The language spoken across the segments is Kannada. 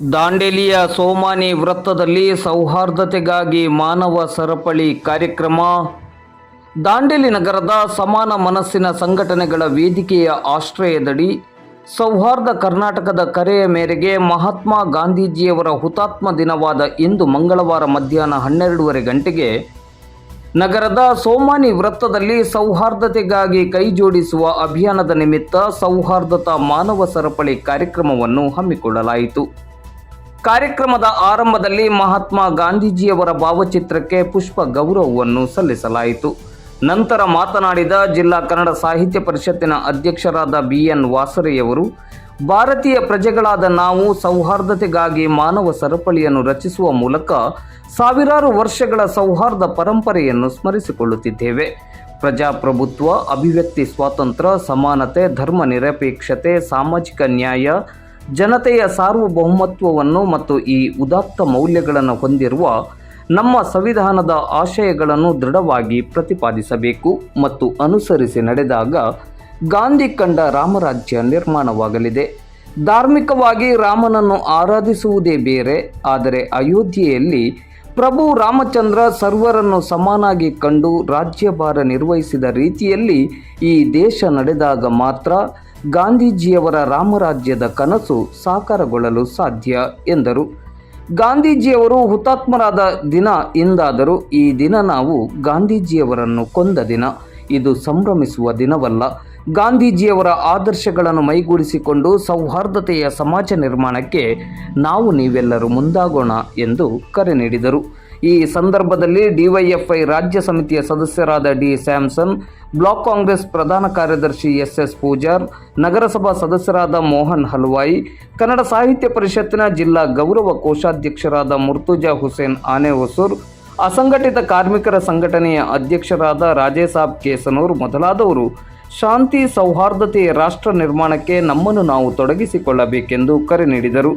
ದಾಂಡೇಲಿಯ ಸೋಮಾನಿ ವೃತ್ತದಲ್ಲಿ ಸೌಹಾರ್ದತೆಗಾಗಿ ಮಾನವ ಸರಪಳಿ ಕಾರ್ಯಕ್ರಮ. ದಾಂಡೇಲಿ ನಗರದ ಸಮಾನ ಮನಸ್ಸಿನ ಸಂಘಟನೆಗಳ ವೇದಿಕೆಯ ಆಶ್ರಯದಡಿ ಸೌಹಾರ್ದ ಕರ್ನಾಟಕದ ಕರೆಯ ಮೇರೆಗೆ ಮಹಾತ್ಮ ಗಾಂಧೀಜಿಯವರ ಹುತಾತ್ಮ ದಿನವಾದ ಇಂದು ಮಂಗಳವಾರ ಮಧ್ಯಾಹ್ನ ಹನ್ನೆರಡೂವರೆ ಗಂಟೆಗೆ ನಗರದ ಸೋಮಾನಿ ವೃತ್ತದಲ್ಲಿ ಸೌಹಾರ್ದತೆಗಾಗಿ ಕೈಜೋಡಿಸುವ ಅಭಿಯಾನದ ನಿಮಿತ್ತ ಸೌಹಾರ್ದತಾ ಮಾನವ ಸರಪಳಿ ಕಾರ್ಯಕ್ರಮವನ್ನು ಹಮ್ಮಿಕೊಳ್ಳಲಾಯಿತು. ಕಾರ್ಯಕ್ರಮದ ಆರಂಭದಲ್ಲಿ ಮಹಾತ್ಮ ಗಾಂಧೀಜಿಯವರ ಭಾವಚಿತ್ರಕ್ಕೆ ಪುಷ್ಪ ಗೌರವವನ್ನು ಸಲ್ಲಿಸಲಾಯಿತು. ನಂತರ ಮಾತನಾಡಿದ ಜಿಲ್ಲಾ ಕನ್ನಡ ಸಾಹಿತ್ಯ ಪರಿಷತ್ತಿನ ಅಧ್ಯಕ್ಷರಾದ ಬಿ ಎನ್ ವಾಸರೆಯವರು, ಭಾರತೀಯ ಪ್ರಜೆಗಳಾದ ನಾವು ಸೌಹಾರ್ದತೆಗಾಗಿ ಮಾನವ ಸರಪಳಿಯನ್ನು ರಚಿಸುವ ಮೂಲಕ ಸಾವಿರಾರು ವರ್ಷಗಳ ಸೌಹಾರ್ದ ಪರಂಪರೆಯನ್ನು ಸ್ಮರಿಸಿಕೊಳ್ಳುತ್ತಿದ್ದೇವೆ. ಪ್ರಜಾಪ್ರಭುತ್ವ, ಅಭಿವ್ಯಕ್ತಿ ಸ್ವಾತಂತ್ರ್ಯ, ಸಮಾನತೆ, ಧರ್ಮ ನಿರಪೇಕ್ಷತೆ, ಸಾಮಾಜಿಕ ನ್ಯಾಯ ಜನತೆಯ ಸಾರ್ವಭೌಮತ್ವವನ್ನು ಮತ್ತು ಈ ಉದಾತ್ತ ಮೌಲ್ಯಗಳನ್ನು ಹೊಂದಿರುವ ನಮ್ಮ ಸಂವಿಧಾನದ ಆಶಯಗಳನ್ನು ದೃಢವಾಗಿ ಪ್ರತಿಪಾದಿಸಬೇಕು ಮತ್ತು ಅನುಸರಿಸಿ ನಡೆದಾಗ ಗಾಂಧಿ ಕಂಡ ರಾಮರಾಜ್ಯ ನಿರ್ಮಾಣವಾಗಲಿದೆ. ಧಾರ್ಮಿಕವಾಗಿ ರಾಮನನ್ನು ಆರಾಧಿಸುವುದೇ ಬೇರೆ, ಆದರೆ ಅಯೋಧ್ಯೆಯಲ್ಲಿ ಪ್ರಭು ರಾಮಚಂದ್ರ ಸರ್ವರನ್ನು ಸಮನಾಗಿ ಕಂಡು ರಾಜ್ಯಭಾರ ನಿರ್ವಹಿಸಿದ ರೀತಿಯಲ್ಲಿ ಈ ದೇಶ ನಡೆದಾಗ ಮಾತ್ರ ಗಾಂಧೀಜಿಯವರ ರಾಮರಾಜ್ಯದ ಕನಸು ಸಾಕಾರಗೊಳ್ಳಲು ಸಾಧ್ಯ, ಎಂದರು. ಗಾಂಧೀಜಿಯವರು ಹುತಾತ್ಮರಾದ ದಿನ ಎಂದಾದರೂ ಈ ದಿನ ನಾವು ಗಾಂಧೀಜಿಯವರನ್ನು ಕೊಂದ ದಿನ. ಇದು ಸಂಭ್ರಮಿಸುವ ದಿನವಲ್ಲ. ಗಾಂಧೀಜಿಯವರ ಆದರ್ಶಗಳನ್ನು ಮೈಗೂಡಿಸಿಕೊಂಡು ಸೌಹಾರ್ದತೆಯ ಸಮಾಜ ನಿರ್ಮಾಣಕ್ಕೆ ನಾವು ನೀವೆಲ್ಲರೂ ಮುಂದಾಗೋಣ ಎಂದು ಕರೆ ನೀಡಿದರು. ಈ ಸಂದರ್ಭದಲ್ಲಿ ಡಿವೈಎಫ್ಐ ರಾಜ್ಯ ಸಮಿತಿಯ ಸದಸ್ಯರಾದ ಡಿ ಸ್ಯಾಮ್ಸನ್, ಬ್ಲಾಕ್ ಕಾಂಗ್ರೆಸ್ ಪ್ರಧಾನ ಕಾರ್ಯದರ್ಶಿ ಎಸ್ ಎಸ್ ಪೂಜಾರ್, ನಗರಸಭಾ ಸದಸ್ಯರಾದ ಮೋಹನ್ ಹಲ್ವಾಯಿ, ಕನ್ನಡ ಸಾಹಿತ್ಯ ಪರಿಷತ್ತಿನ ಜಿಲ್ಲಾ ಗೌರವ ಕೋಶಾಧ್ಯಕ್ಷರಾದ ಮುರ್ತುಜಾ ಹುಸೇನ್ ಆನೆ ಹೊಸೂರ್ ಅಸಂಘಟಿತ ಕಾರ್ಮಿಕರ ಸಂಘಟನೆಯ ಅಧ್ಯಕ್ಷರಾದ ರಾಜೇಸಾಬ್ ಕೇಸನೂರ್ ಮೊದಲಾದವರು ಶಾಂತಿ, ಸೌಹಾರ್ದತೆ, ರಾಷ್ಟ್ರ ನಿರ್ಮಾಣಕ್ಕೆ ನಮ್ಮನ್ನು ನಾವು ತೊಡಗಿಸಿಕೊಳ್ಳಬೇಕೆಂದು ಕರೆ ನೀಡಿದರು.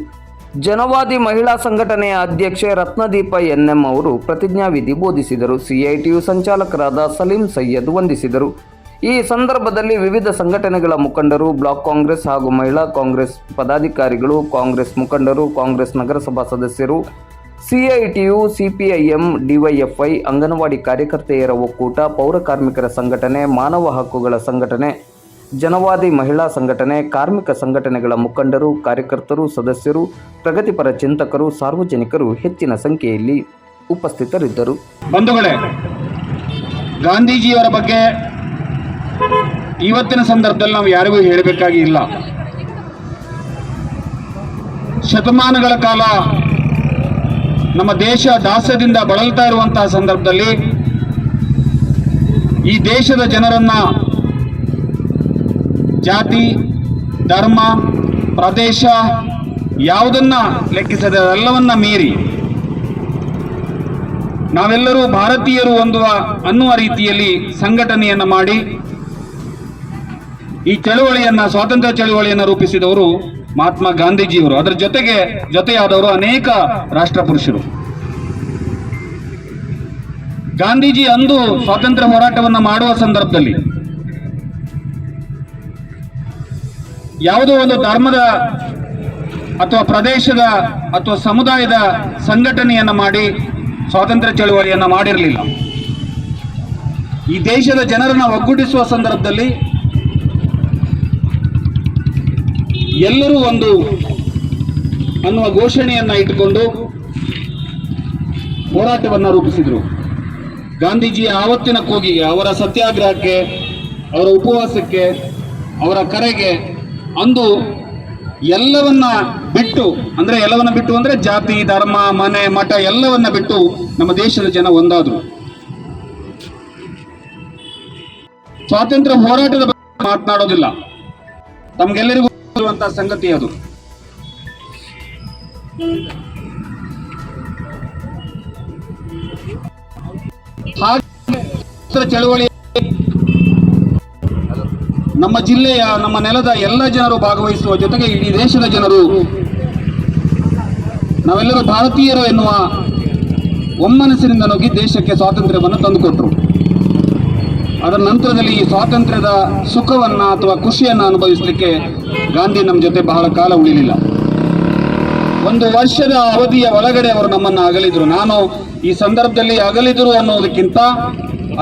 ಜನವಾದಿ ಮಹಿಳಾ ಸಂಘಟನೆಯ ಅಧ್ಯಕ್ಷೆ ರತ್ನದೀಪ ಎನ್ಎಂ ಅವರು ಪ್ರತಿಜ್ಞಾವಿಧಿ ಬೋಧಿಸಿದರು. ಸಿಐಟಿಯು ಸಂಚಾಲಕರಾದ ಸಲೀಂ ಸೈಯದ್ ವಂದಿಸಿದರು. ಈ ಸಂದರ್ಭದಲ್ಲಿ ವಿವಿಧ ಸಂಘಟನೆಗಳ ಮುಖಂಡರು, ಬ್ಲಾಕ್ ಕಾಂಗ್ರೆಸ್ ಹಾಗೂ ಮಹಿಳಾ ಕಾಂಗ್ರೆಸ್ ಪದಾಧಿಕಾರಿಗಳು, ಕಾಂಗ್ರೆಸ್ ಮುಖಂಡರು, ಕಾಂಗ್ರೆಸ್ ನಗರಸಭಾ ಸದಸ್ಯರು ಸಿಐಟಿಯು, ಸಿಪಿಐಎಂ, ಡಿವೈಎಫ್ಐ, ಅಂಗನವಾಡಿ ಕಾರ್ಯಕರ್ತೆಯರ ಒಕ್ಕೂಟ, ಪೌರ ಕಾರ್ಮಿಕರ ಸಂಘಟನೆ, ಮಾನವ ಹಕ್ಕುಗಳ ಸಂಘಟನೆ, ಜನವಾದಿ ಮಹಿಳಾ ಸಂಘಟನೆ, ಕಾರ್ಮಿಕ ಸಂಘಟನೆಗಳ ಮುಖಂಡರು, ಕಾರ್ಯಕರ್ತರು, ಸದಸ್ಯರು, ಪ್ರಗತಿಪರ ಚಿಂತಕರು, ಸಾರ್ವಜನಿಕರು ಹೆಚ್ಚಿನ ಸಂಖ್ಯೆಯಲ್ಲಿ ಉಪಸ್ಥಿತರಿದ್ದರು. ಬಂಧುಗಳೇ, ಗಾಂಧೀಜಿಯವರ ಬಗ್ಗೆ ಇವತ್ತಿನ ಸಂದರ್ಭದಲ್ಲಿ ನಾವು ಯಾರಿಗೂ ಹೇಳಬೇಕಾಗಿ ಇಲ್ಲ ಶತಮಾನಗಳ ಕಾಲ ನಮ್ಮ ದೇಶ ದಾಸ್ಯದಿಂದ ಬಳಲ್ತಾ ಇರುವಂತಹ ಸಂದರ್ಭದಲ್ಲಿ ಈ ದೇಶದ ಜನರನ್ನ ಜಾತಿ, ಧರ್ಮ, ಪ್ರದೇಶ ಯಾವುದನ್ನ ಲೆಕ್ಕಿಸದೆ ಎಲ್ಲವನ್ನ ಮೀರಿ ನಾವೆಲ್ಲರೂ ಭಾರತೀಯರು ಹೊಂದುವ ಅನ್ನುವ ರೀತಿಯಲ್ಲಿ ಸಂಘಟನೆಯನ್ನ ಮಾಡಿ ಈ ಚಳುವಳಿಯನ್ನ, ಸ್ವಾತಂತ್ರ್ಯ ಚಳುವಳಿಯನ್ನ ರೂಪಿಸಿದವರು ಮಹಾತ್ಮ ಗಾಂಧೀಜಿಯವರು, ಅದರ ಜೊತೆಗೆ ಜೊತೆಯಾದವರು ಅನೇಕ ರಾಷ್ಟ್ರ ಪುರುಷರು ಗಾಂಧೀಜಿ ಅಂದು ಸ್ವಾತಂತ್ರ್ಯ ಹೋರಾಟವನ್ನು ಮಾಡುವ ಸಂದರ್ಭದಲ್ಲಿ ಯಾವುದೋ ಒಂದು ಧರ್ಮದ ಅಥವಾ ಪ್ರದೇಶದ ಅಥವಾ ಸಮುದಾಯದ ಸಂಘಟನೆಯನ್ನು ಮಾಡಿ ಸ್ವಾತಂತ್ರ್ಯ ಚಳುವಳಿಯನ್ನ ಮಾಡಿರಲಿಲ್ಲ. ಈ ದೇಶದ ಜನರನ್ನು ಒಗ್ಗೂಡಿಸುವ ಸಂದರ್ಭದಲ್ಲಿ ಎಲ್ಲರೂ ಒಂದು ಅನ್ನುವ ಘೋಷಣೆಯನ್ನ ಇಟ್ಟುಕೊಂಡು ಹೋರಾಟವನ್ನ ರೂಪಿಸಿದರು. ಗಾಂಧೀಜಿಯ ಆವತ್ತಿನ ಕೂಗಿಗೆ ಅವರ ಸತ್ಯಾಗ್ರಹಕ್ಕೆ, ಅವರ ಉಪವಾಸಕ್ಕೆ, ಅವರ ಕರೆಗೆ ಅಂದು ಎಲ್ಲವನ್ನ ಬಿಟ್ಟು, ಅಂದ್ರೆ ಎಲ್ಲವನ್ನ ಬಿಟ್ಟು ಅಂದ್ರೆ ಜಾತಿ, ಧರ್ಮ, ಮನೆ, ಮಠ ಎಲ್ಲವನ್ನ ಬಿಟ್ಟು ನಮ್ಮ ದೇಶದ ಜನ ಒಂದಾದ್ರು. ಸ್ವಾತಂತ್ರ್ಯ ಹೋರಾಟದ ಬಗ್ಗೆ ಮಾತನಾಡೋದಿಲ್ಲ. ತಮ್ಗೆಲ್ಲರಿಗೂ ಸಂಗತಿ ಅದು. ಚಳವಳಿ ನಮ್ಮ ಜಿಲ್ಲೆಯ, ನಮ್ಮ ನೆಲದ ಎಲ್ಲ ಜನರು ಭಾಗವಹಿಸುವ ಜೊತೆಗೆ ಇಡೀ ದೇಶದ ಜನರು, ನಾವೆಲ್ಲರೂ ಭಾರತೀಯರು ಎನ್ನುವ ಒಮ್ಮನಸ್ಸಿನಿಂದ ನುಗ್ಗಿ ದೇಶಕ್ಕೆ ಸ್ವಾತಂತ್ರ್ಯವನ್ನು ತಂದುಕೊಟ್ರು. ಅದರ ನಂತರದಲ್ಲಿ ಈ ಸ್ವಾತಂತ್ರ್ಯದ ಸುಖವನ್ನ ಅಥವಾ ಖುಷಿಯನ್ನು ಅನುಭವಿಸಲಿಕ್ಕೆ ಗಾಂಧಿ ನಮ್ಮ ಜೊತೆ ಬಹಳ ಕಾಲ ಉಳಿಲಿಲ್ಲ. ಒಂದು ವರ್ಷದ ಅವಧಿಯ ಒಳಗಡೆ ಅವರು ನಮ್ಮನ್ನು ಅಗಲಿದ್ರು. ನಾನು ಈ ಸಂದರ್ಭದಲ್ಲಿ ಅಗಲಿದ್ರು ಅನ್ನೋದಕ್ಕಿಂತ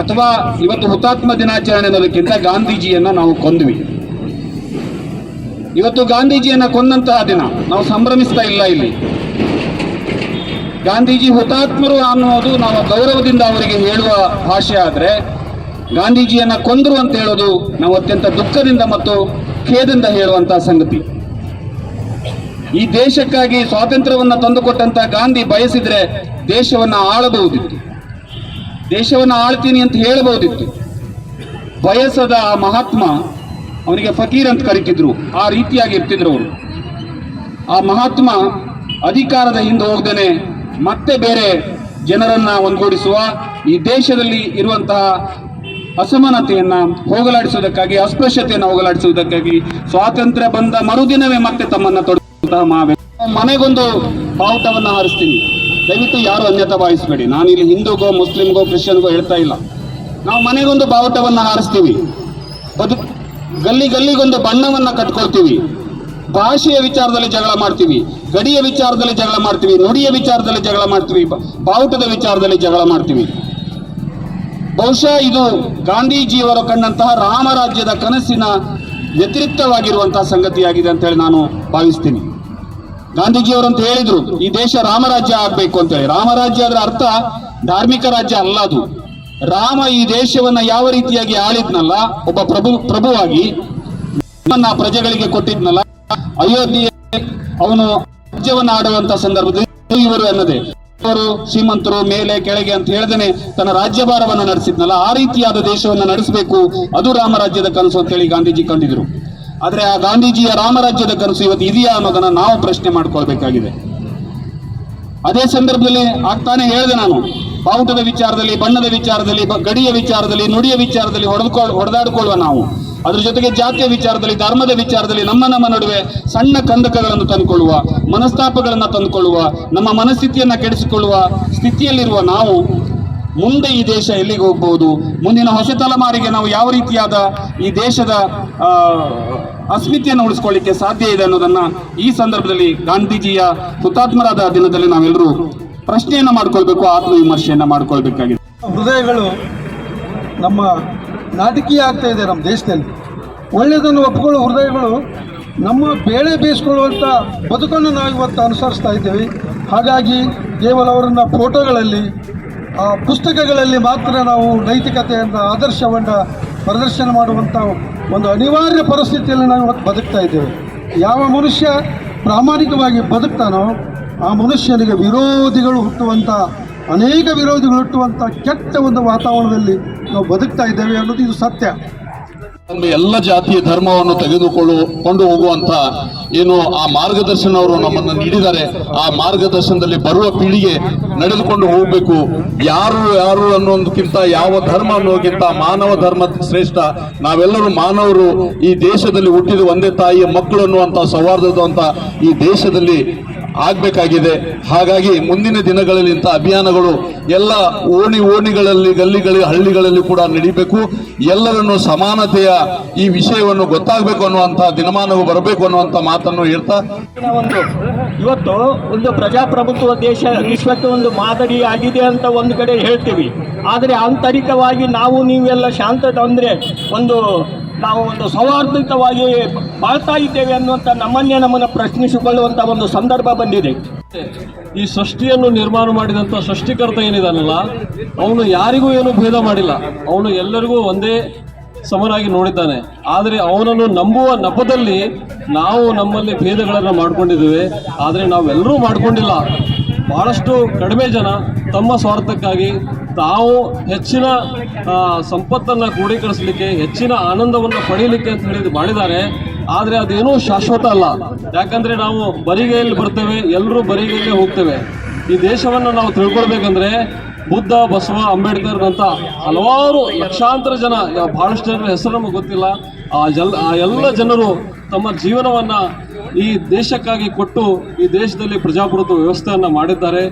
ಅಥವಾ ಇವತ್ತು ಹುತಾತ್ಮ ದಿನಾಚರಣೆ ಅನ್ನೋದಕ್ಕಿಂತ ಗಾಂಧೀಜಿಯನ್ನ ನಾವು ಕೊಂದ್ವಿ. ಇವತ್ತು ಗಾಂಧೀಜಿಯನ್ನ ಕೊಂದಂತಹ ದಿನ ನಾವು ಸಂಭ್ರಮಿಸ್ತಾ ಇಲ್ಲ ಇಲ್ಲಿ. ಗಾಂಧೀಜಿ ಹುತಾತ್ಮರು ಅನ್ನೋದು ನಾವು ಗೌರವದಿಂದ ಅವರಿಗೆ ಹೇಳುವ ಭಾಷೆ ಆದರೆ ಗಾಂಧೀಜಿಯನ್ನ ಕೊಂದರು ಅಂತ ಹೇಳೋದು ನಾವು ಅತ್ಯಂತ ದುಃಖದಿಂದ ಮತ್ತು ಖೇದಿಂದ ಹೇಳುವಂತಹ ಸಂಗತಿ. ಈ ದೇಶಕ್ಕಾಗಿ ಸ್ವಾತಂತ್ರ್ಯವನ್ನ ತಂದುಕೊಟ್ಟಂತ ಗಾಂಧಿ ಬಯಸಿದ್ರೆ ದೇಶವನ್ನ ಆಳಬಹುದಿತ್ತು. ದೇಶವನ್ನ ಆಳ್ತೀನಿ ಅಂತ ಹೇಳಬಹುದಿತ್ತು. ಬಯಸದ ಆ ಮಹಾತ್ಮ ಅವನಿಗೆ ಫಕೀರ್ ಅಂತ ಕರಿತಿದ್ರು. ಆ ರೀತಿಯಾಗಿ ಇರ್ತಿದ್ರು ಅವರು. ಆ ಮಹಾತ್ಮ ಅಧಿಕಾರದ ಹಿಂದೆ ಹೋಗ್ದೇನೆ ಮತ್ತೆ ಬೇರೆ ಜನರನ್ನ ಒಂದುಗೂಡಿಸುವ ಈ ದೇಶದಲ್ಲಿ ಇರುವಂತಹ ಅಸಮಾನತೆಯನ್ನ ಹೋಗಲಾಡಿಸುವುದಕ್ಕಾಗಿ, ಅಸ್ಪೃಶ್ಯತೆಯನ್ನು ಹೋಗಲಾಡಿಸುವುದಕ್ಕಾಗಿ ಸ್ವಾತಂತ್ರ್ಯ ಬಂದ ಮರುದಿನವೇ ಮತ್ತೆ ತಮ್ಮನ್ನ ತೊಡಗುವಂತಹ ಮಾವೆ ಮನೆಗೊಂದು ಬಾವುಟವನ್ನ ಹಾರಿಸ್ತೀನಿ. ದಯವಿಟ್ಟು ಯಾರು ಅನ್ಯತ ಭಾವಿಸಬೇಡಿ. ನಾನು ಇಲ್ಲಿ ಹಿಂದೂಗೋ, ಮುಸ್ಲಿಮ್ಗೋ, ಕ್ರಿಶ್ಚಿಯನ್ಗೋ ಹೇಳ್ತಾ ಇಲ್ಲ. ನಾವು ಮನೆಗೊಂದು ಬಾವುಟವನ್ನ ಹಾರಿಸ್ತೀವಿ. ಬದು ಗಲ್ಲಿ ಗಲ್ಲಿಗೊಂದು ಬಣ್ಣವನ್ನ ಕಟ್ಕೊಳ್ತೀವಿ. ಭಾಷೆಯ ವಿಚಾರದಲ್ಲಿ ಜಗಳ ಮಾಡ್ತೀವಿ. ಗಡಿಯ ವಿಚಾರದಲ್ಲಿ ಜಗಳ ಮಾಡ್ತೀವಿ. ನುಡಿಯ ವಿಚಾರದಲ್ಲಿ ಜಗಳ ಮಾಡ್ತೀವಿ. ಬಾವುಟದ ವಿಚಾರದಲ್ಲಿ ಜಗಳ ಮಾಡ್ತೀವಿ. ಬಹುಶಃ ಇದು ಗಾಂಧೀಜಿಯವರು ಕಂಡಂತಹ ರಾಮರಾಜ್ಯದ ಕನಸಿನ ವ್ಯತಿರಿಕ್ತವಾಗಿರುವಂತಹ ಸಂಗತಿಯಾಗಿದೆ ಅಂತ ಹೇಳಿ ನಾನು ಭಾವಿಸ್ತೀನಿ. ಗಾಂಧೀಜಿಯವರು ಅಂತ ಹೇಳಿದ್ರು, ಈ ದೇಶ ರಾಮರಾಜ್ಯ ಆಗ್ಬೇಕು ಅಂತ ಹೇಳಿ. ರಾಮರಾಜ್ಯ ಅದರ ಅರ್ಥ ಧಾರ್ಮಿಕ ರಾಜ್ಯ ಅಲ್ಲ ಅದು. ರಾಮ ಈ ದೇಶವನ್ನ ಯಾವ ರೀತಿಯಾಗಿ ಆಳಿದ್ನಲ್ಲ, ಒಬ್ಬ ಪ್ರಭು, ಪ್ರಭುವಾಗಿ ಪ್ರಜೆಗಳಿಗೆ ಕೊಟ್ಟಿದ್ನಲ್ಲ ಅಯೋಧ್ಯೆ ಅವನು ರಾಜ್ಯವನ್ನ ಆಡುವಂತ ಸಂದರ್ಭದಲ್ಲಿ ಇವರು ಅನ್ನದೆ ಶ್ರೀಮಂತರು ಮೇಲೆ ಕೆಳಗೆ ಅಂತ ಹೇಳ್ದೇನೆ ತನ್ನ ರಾಜ್ಯಭಾರವನ್ನು ನಡೆಸಿದ್ನಲ್ಲ, ಆ ರೀತಿಯಾದ ದೇಶವನ್ನು ನಡೆಸಬೇಕು. ಅದು ರಾಮರಾಜ್ಯದ ಕನಸು ಅಂತ ಹೇಳಿ ಗಾಂಧೀಜಿ ಕಂಡಿದ್ರು. ಆದ್ರೆ ಆ ಗಾಂಧೀಜಿಯ ರಾಮರಾಜ್ಯದ ಕನಸು ಇವತ್ತು ಇದೆಯಾ ಅನ್ನೋದನ್ನ ನಾವು ಪ್ರಶ್ನೆ ಮಾಡ್ಕೊಳ್ಬೇಕಾಗಿದೆ. ಅದೇ ಸಂದರ್ಭದಲ್ಲಿ ಆಗ್ತಾನೆ ಹೇಳಿದೆ ನಾನು, ಬಾವುಟದ ವಿಚಾರದಲ್ಲಿ, ಬಣ್ಣದ ವಿಚಾರದಲ್ಲಿ ಗಡಿಯ ವಿಚಾರದಲ್ಲಿ, ನುಡಿಯ ವಿಚಾರದಲ್ಲಿ ಹೊಡೆದುಕೊಳ್ ಹೊಡೆದಾಡ್ಕೊಳ್ಳುವ ನಾವು. ಅದ್ರ ಜೊತೆಗೆ ಜಾತಿಯ ವಿಚಾರದಲ್ಲಿ, ಧರ್ಮದ ವಿಚಾರದಲ್ಲಿ ನಮ್ಮ ನಮ್ಮ ನಡುವೆ ಸಣ್ಣ ಕಂದಕಗಳನ್ನು ತಂದುಕೊಳ್ಳುವ, ಮನಸ್ತಾಪಗಳನ್ನು ತಂದುಕೊಳ್ಳುವ, ನಮ್ಮ ಮನಸ್ಥಿತಿಯನ್ನ ಕೆಡಿಸಿಕೊಳ್ಳುವ ಸ್ಥಿತಿಯಲ್ಲಿರುವ ನಾವು ಮುಂದೆ ಈ ದೇಶ ಎಲ್ಲಿಗೆ ಹೋಗ್ಬಹುದು, ಮುಂದಿನ ಹೊಸ ತಲೆಮಾರಿಗೆ ನಾವು ಯಾವ ರೀತಿಯಾದ ಈ ದೇಶದ ಅಸ್ಮಿತೆಯನ್ನು ಉಳಿಸ್ಕೊಳ್ಳಿಕ್ಕೆ ಸಾಧ್ಯ ಇದೆ ಅನ್ನೋದನ್ನ ಈ ಸಂದರ್ಭದಲ್ಲಿ ಗಾಂಧೀಜಿಯ ಹುತಾತ್ಮರಾದ ದಿನದಲ್ಲಿ ನಾವೆಲ್ಲರೂ ಪ್ರಶ್ನೆಯನ್ನ ಮಾಡ್ಕೊಳ್ಬೇಕು, ಆತ್ಮವಿಮರ್ಶೆಯನ್ನ ಮಾಡ್ಕೊಳ್ಬೇಕಾಗಿದೆ. ಹೃದಯಗಳು ನಮ್ಮ ನಾಟಕೀಯ ಆಗ್ತಾ ಇದೆ ನಮ್ಮ ದೇಶದಲ್ಲಿ. ಒಳ್ಳೆಯದನ್ನು ಒಪ್ಪಿಕೊಳ್ಳೋ ಹೃದಯಗಳು ನಮ್ಮ ಬೇಳೆ ಬೇಯಿಸ್ಕೊಳ್ಳುವಂಥ ಬದುಕನ್ನು ನಾವು ಇವತ್ತು ಅನುಸರಿಸ್ತಾ ಇದ್ದೇವೆ. ಹಾಗಾಗಿ ಕೇವಲ ಅವರನ್ನು ಫೋಟೋಗಳಲ್ಲಿ ಆ, ಪುಸ್ತಕಗಳಲ್ಲಿ ಮಾತ್ರ ನಾವು ನೈತಿಕತೆಯನ್ನು ಆದರ್ಶವನ್ನು ಪ್ರದರ್ಶನ ಮಾಡುವಂಥ ಒಂದು ಅನಿವಾರ್ಯ ಪರಿಸ್ಥಿತಿಯಲ್ಲಿ ನಾವು ಇವತ್ತು ಬದುಕ್ತಾ ಇದ್ದೇವೆ. ಯಾವ ಮನುಷ್ಯ ಪ್ರಾಮಾಣಿಕವಾಗಿ ಬದುಕ್ತಾನೋ ಆ ಮನುಷ್ಯನಿಗೆ ವಿರೋಧಿಗಳು ಹುಟ್ಟುವಂಥ ಅನೇಕ ವಿರೋಧಿಗಳು ಹುಟ್ಟುವಂಥ ಕೆಟ್ಟ ಒಂದು ವಾತಾವರಣದಲ್ಲಿ ನಾವು ಬದುಕ್ತಾ ಇದ್ದೇವೆ ಅನ್ನೋದು ಇದು ಸತ್ಯ. ಎಲ್ಲ ಜಾತಿಯ ಧರ್ಮವನ್ನು ತೆಗೆದುಕೊಳ್ಳು, ಕೊಂಡು ಹೋಗುವಂತ ಏನು ಆ ಮಾರ್ಗದರ್ಶನ ಅವರು ನಮ್ಮನ್ನು ನೀಡಿದ್ದಾರೆ. ಆ ಮಾರ್ಗದರ್ಶನದಲ್ಲಿ ಬರುವ ಪೀಳಿಗೆ ನಡೆದುಕೊಂಡು ಹೋಗಬೇಕು. ಯಾರು ಯಾರು ಅನ್ನೋದಕ್ಕಿಂತ ಯಾವ ಧರ್ಮ ಅನ್ನೋದಕ್ಕಿಂತ ಮಾನವ ಧರ್ಮ ಶ್ರೇಷ್ಠ, ನಾವೆಲ್ಲರೂ ಮಾನವರು ಈ ದೇಶದಲ್ಲಿ ಹುಟ್ಟಿದ ಒಂದೇ ತಾಯಿಯ ಮಕ್ಕಳು ಅನ್ನುವಂತ ಸೌಹಾರ್ದದಂತ ಈ ದೇಶದಲ್ಲಿ ಆಗ್ಬೇಕಾಗಿದೆ. ಹಾಗಾಗಿ ಮುಂದಿನ ದಿನಗಳಲ್ಲಿ ಇಂಥ ಅಭಿಯಾನಗಳು ಎಲ್ಲ ಓಣಿ ಓಣಿಗಳಲ್ಲಿ ಗಲ್ಲಿಗಳಲ್ಲಿ ಹಳ್ಳಿಗಳಲ್ಲಿ ಕೂಡ ನಡೀಬೇಕು. ಎಲ್ಲರನ್ನು ಸಮಾನತೆಯ ಈ ವಿಷಯವನ್ನು ಗೊತ್ತಾಗಬೇಕು ಅನ್ನುವಂಥ ದಿನಮಾನವು ಬರಬೇಕು ಅನ್ನುವಂಥ ಮಾತನ್ನು ಹೇಳ್ತಾ ಒಂದು ಇವತ್ತು ಒಂದು ಪ್ರಜಾಪ್ರಭುತ್ವ ದೇಶ ವಿಶ್ವಕ್ಕೆ ಒಂದು ಮಾದರಿ ಆಗಿದೆ ಅಂತ ಒಂದು ಕಡೆ ಹೇಳ್ತೀವಿ. ಆದರೆ ಆಂತರಿಕವಾಗಿ ನಾವು ನೀವೆಲ್ಲ ಶಾಂತತೆ ಅಂದರೆ ಒಂದು ನಾವು ಒಂದು ಸೌಹಾರ್ದಿತವಾಗಿ ಬಾಳ್ತಾ ಇದ್ದೇವೆ ಅನ್ನುವಂಥ ನಮ್ಮನ್ನೇ ನಮ್ಮನ್ನು ಪ್ರಶ್ನಿಸಿಕೊಳ್ಳುವಂಥ ಒಂದು ಸಂದರ್ಭ ಬಂದಿದೆ. ಈ ಸೃಷ್ಟಿಯನ್ನು ನಿರ್ಮಾಣ ಮಾಡಿದಂಥ ಸೃಷ್ಟಿಕರ್ತ ಏನಿದಾನಲ್ಲ, ಅವನು ಯಾರಿಗೂ ಏನು ಭೇದ ಮಾಡಿಲ್ಲ. ಅವನು ಎಲ್ಲರಿಗೂ ಒಂದೇ ಸಮನಾಗಿ ನೋಡಿದ್ದಾನೆ. ಆದರೆ ಅವನನ್ನು ನಂಬುವ ನೆಪದಲ್ಲಿ ನಾವು ನಮ್ಮಲ್ಲಿ ಭೇದಗಳನ್ನು ಮಾಡಿಕೊಂಡಿದ್ದೇವೆ. ಆದರೆ ನಾವೆಲ್ಲರೂ ಮಾಡಿಕೊಂಡಿಲ್ಲ. ಭಾಳಷ್ಟು ಕಡಿಮೆ ಜನ ತಮ್ಮ ಸ್ವಾರ್ಥಕ್ಕಾಗಿ ತಾವು ಹೆಚ್ಚಿನ ಸಂಪತ್ತನ್ನು ಕ್ರೋಢೀಕರಿಸಲಿಕ್ಕೆ, ಹೆಚ್ಚಿನ ಆನಂದವನ್ನು ಪಡೀಲಿಕ್ಕೆ ಅಂತ ಹೇಳಿ ಮಾಡಿದ್ದಾರೆ. ಆದರೆ ಅದೇನೂ ಶಾಶ್ವತ ಅಲ್ಲ. ಯಾಕಂದ್ರೆ ನಾವು ಬರಿಗೆಯಲ್ಲಿ ಬರ್ತೇವೆ ಎಲ್ಲರೂ ಬರಿಗೈಯಲ್ಲೇ ಹೋಗ್ತೇವೆ. ಈ ದೇಶವನ್ನು ನಾವು ತಿಳ್ಕೊಳ್ಬೇಕಂದ್ರೆ ಬುದ್ಧ, ಬಸವ, ಅಂಬೇಡ್ಕರ್ ಅಂತ ಹಲವಾರು ಲಕ್ಷಾಂತರ ಜನ ಬಹಳಷ್ಟು ಜನರ ಹೆಸರು ನಮಗೆ ಗೊತ್ತಿಲ್ಲ. ಆ ಎಲ್ಲ ಆ ಎಲ್ಲ ಜನರು ತಮ್ಮ ಜೀವನವನ್ನ ಈ ದೇಶಕ್ಕಾಗಿ ಕೊಟ್ಟು ಈ ದೇಶದಲ್ಲಿ ಪ್ರಜಾಪ್ರಭುತ್ವ ವ್ಯವಸ್ಥೆಯನ್ನು ಮಾಡಿದ್ದಾರೆ.